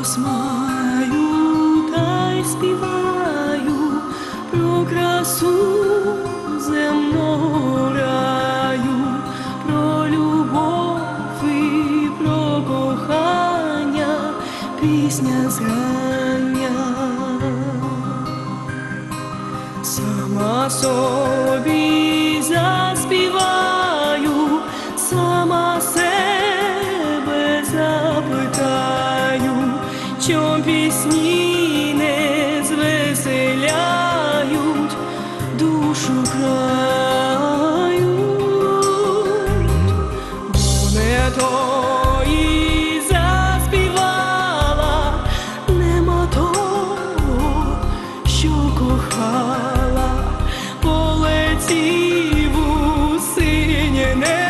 Голос маю та й співаю про красу земного раю, про любов і про кохання, пісня зрання. Сама собі заспіваю, сама себе пісні не звеселяють душу краю, бо не тої заспівала, нема того, що кохала, полетів у синє небо.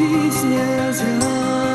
пісня згадає.